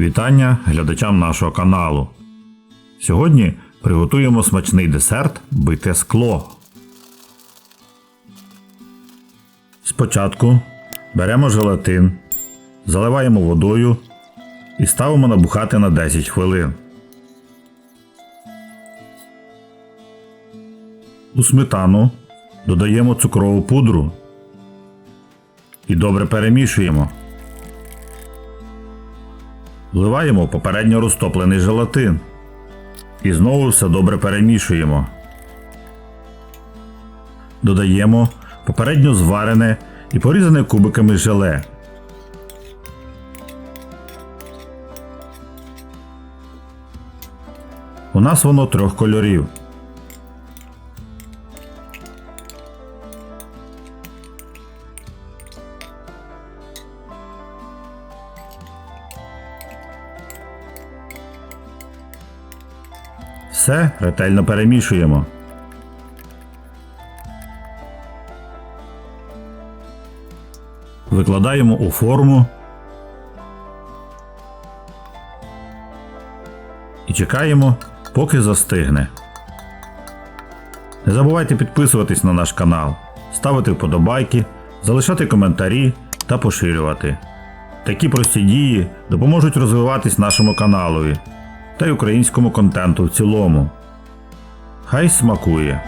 Вітання глядачам нашого каналу. Сьогодні приготуємо смачний десерт бите скло. Спочатку беремо желатин, заливаємо водою і ставимо набухати на 10 хвилин. У сметану додаємо цукрову пудру і добре перемішуємо. Вливаємо попередньо розтоплений желатин. І знову все добре перемішуємо. Додаємо попередньо зварене і порізане кубиками желе. У нас воно трьох кольорів. Все ретельно перемішуємо. Викладаємо у форму і чекаємо, поки застигне. Не забувайте підписуватись на наш канал, ставити вподобайки, залишати коментарі та поширювати. Такі прості дії допоможуть розвиватись нашому каналові та й українському контенту в цілому. Хай смакує!